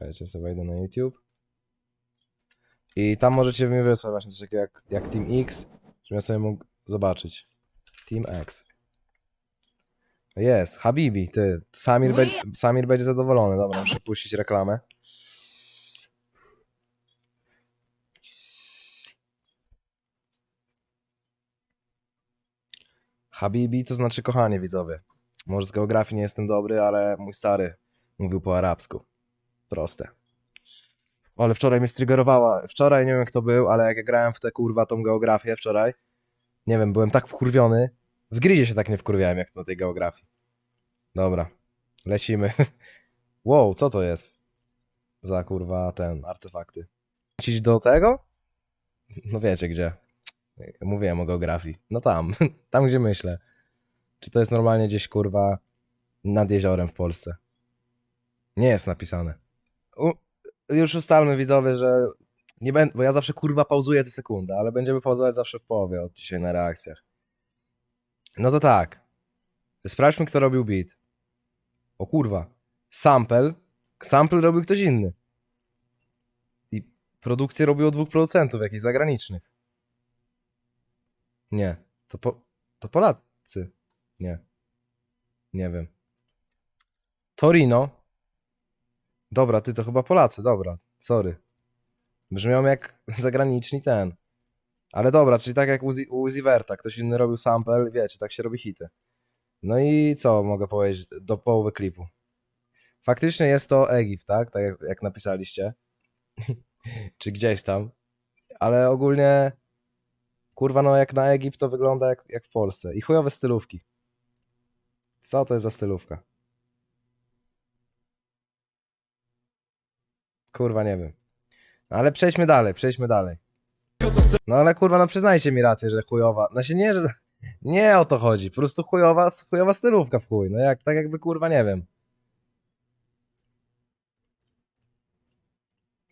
Czekajcie, sobie wejdę na YouTube. I tam możecie mi wysłać właśnie coś takiego jak, jak Team X, żebym ja sobie mógł zobaczyć. Team X. Jest, Habibi, ty. Samir, be, Samir będzie zadowolony. Dobra, muszę puścić reklamę. Habibi to znaczy kochanie widzowie. Może z geografii nie jestem dobry, ale mój stary mówił po arabsku. Proste. Ale wczoraj mnie striggerowała. Wczoraj nie wiem kto był, ale jak ja grałem w tę kurwa tą geografię wczoraj, nie wiem, byłem tak wkurwiony. W gridzie się tak nie wkurwiałem jak na tej geografii. Dobra, lecimy. Wow, co to jest? Za kurwa ten, artefakty. Iść do tego? No wiecie gdzie. Mówiłem o geografii. No tam, tam gdzie myślę. Czy to jest normalnie gdzieś kurwa nad jeziorem w Polsce? Nie jest napisane. Już ustalmy widzowie, że nie będę, bo ja zawsze kurwa pauzuję tę sekundę, ale będziemy pauzować zawsze w połowie od dzisiaj na reakcjach. No to tak. Sprawdźmy, kto robił beat. O kurwa. Sample. Sample robił ktoś inny. I produkcję robiło dwóch producentów, jakichś zagranicznych. Nie. To, po, to Polacy. Nie. Nie wiem. Torino. Dobra, ty to chyba Polacy, dobra. Sorry. Brzmiał jak zagraniczni ten. Ale dobra, czyli tak jak u Uzi- u Uzi Verta, ktoś inny robił sample, wiecie, tak się robi hity. No i co mogę powiedzieć do połowy klipu? Faktycznie jest to Egipt, tak? Tak jak, jak napisaliście. Czy gdzieś tam. Ale ogólnie kurwa no jak na Egipt to wygląda jak, jak w Polsce. I chujowe stylówki. Co to jest za stylówka? Kurwa nie wiem. Ale przejdźmy dalej, przejdźmy dalej. No ale kurwa, no przyznajcie mi rację, że chujowa. No się nie, że. Nie o to chodzi. Po prostu chujowa, chujowa stylówka w chuj. No jak, tak jakby kurwa, nie wiem.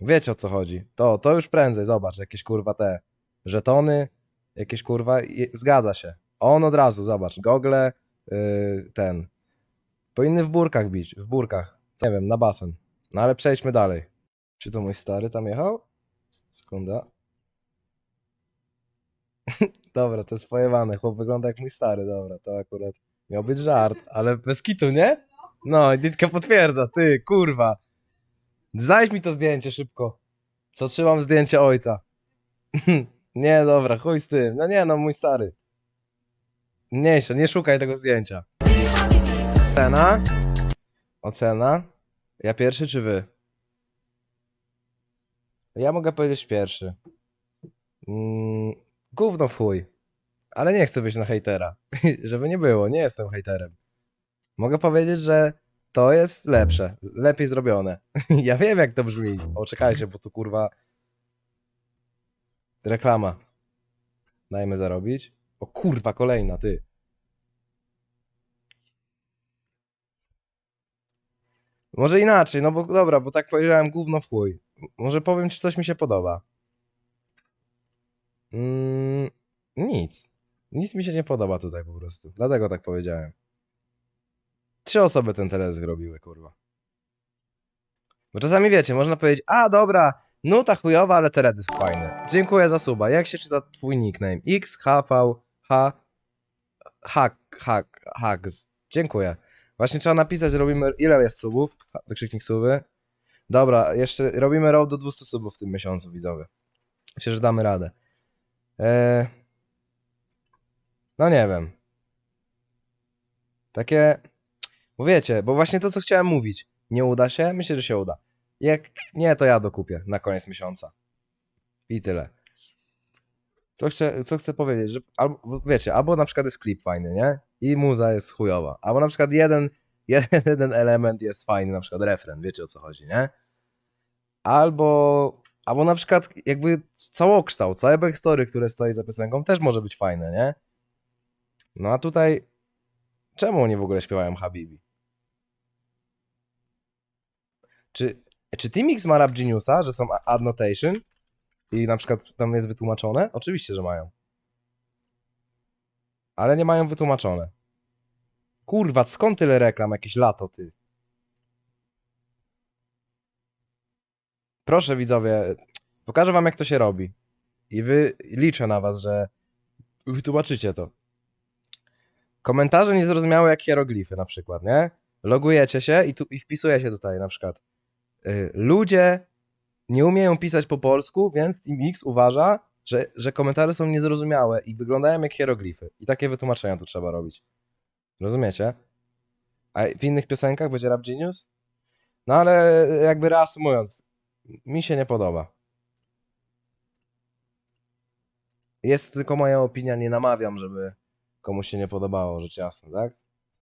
Wiecie o co chodzi. To, to już prędzej, zobacz, jakieś kurwa te żetony, jakieś kurwa, zgadza się. On od razu, zobacz, gogle, yy, ten. Powinny w burkach bić, w burkach. Nie wiem, na basen. No ale przejdźmy dalej. Czy to mój stary tam jechał? Sekunda. Dobra, to jest pojewane. Chłop wygląda jak mój stary, dobra, to akurat miał być żart, ale bez kitu, nie? No, i Ditka potwierdza, ty, kurwa. Znajdź mi to zdjęcie szybko. Co trzymam zdjęcie ojca. nie, dobra, chuj z tym. No nie, no mój stary. Mniejsze, nie szukaj tego zdjęcia. Ocena? Ocena? Ja pierwszy czy wy? Ja mogę powiedzieć pierwszy. Mm, gówno w chuj. Ale nie chcę być na hejtera. Żeby nie było, nie jestem hejterem. Mogę powiedzieć, że to jest lepsze, lepiej zrobione. ja wiem jak to brzmi. O, czekajcie, bo tu kurwa reklama. Dajmy zarobić. O kurwa, kolejna, ty. Może inaczej, no bo dobra, bo tak powiedziałem gówno w chuj. Może powiem, czy coś mi się podoba. Mm, nic. Nic mi się nie podoba tutaj po prostu. Dlatego tak powiedziałem. Trzy osoby ten teledysk robiły, kurwa. Bo czasami wiecie, można powiedzieć, a dobra, nuta chujowa, ale teledysk fajny. Dziękuję za suba. Jak się czyta twój nickname? X, H, H. Dziękuję. Właśnie trzeba napisać, robimy, ile jest subów? Wykrzyknik suby. Dobra, jeszcze robimy road do 200 subów w tym miesiącu, widzowie. Myślę, że damy radę. Eee... No nie wiem. Takie. Bo wiecie, bo właśnie to, co chciałem mówić. Nie uda się? Myślę, że się uda. Jak nie, to ja dokupię na koniec miesiąca. I tyle. Co chcę, co chcę powiedzieć, że albo, bo wiecie, albo na przykład jest klip fajny, nie? I muza jest chujowa. Albo na przykład jeden, jeden, element jest fajny, na przykład refren, wiecie o co chodzi, nie? Albo, albo na przykład jakby całokształt, całe backstory, które stoi za piosenką też może być fajne, nie? No a tutaj czemu oni w ogóle śpiewają Habibi? Czy, czy Team X ma Rap Geniusa, że są annotation i na przykład tam jest wytłumaczone? Oczywiście, że mają. Ale nie mają wytłumaczone. Kurwa, skąd tyle reklam? Jakieś lato, ty. proszę widzowie, pokażę wam jak to się robi. I wy liczę na was, że wytłumaczycie to. Komentarze niezrozumiałe jak hieroglify na przykład, nie? Logujecie się i, tu, i wpisujecie tutaj na przykład y, ludzie nie umieją pisać po polsku, więc Team X uważa, że, że komentarze są niezrozumiałe i wyglądają jak hieroglify. I takie wytłumaczenia tu trzeba robić. Rozumiecie? A w innych piosenkach będzie Rap Genius? No ale jakby reasumując, mi się nie podoba. Jest tylko moja opinia, nie namawiam, żeby komuś się nie podobało, rzecz jasna, tak?